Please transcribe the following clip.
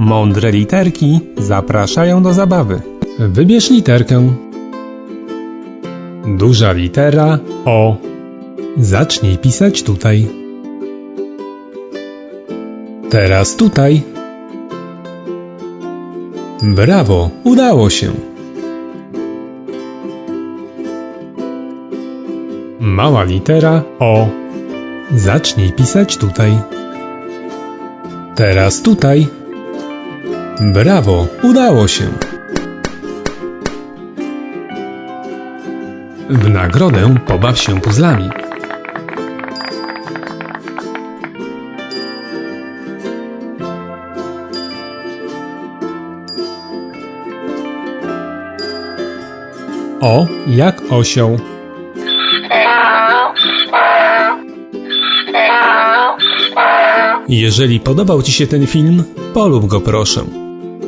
Mądre literki zapraszają do zabawy. Wybierz literkę. Duża litera O. Zacznij pisać tutaj. Teraz tutaj. Brawo, udało się. Mała litera O. Zacznij pisać tutaj. Teraz tutaj. Brawo, udało się. W nagrodę pobaw się puzzlami. O jak osioł. Jeżeli podobał Ci się ten film, polub go proszę.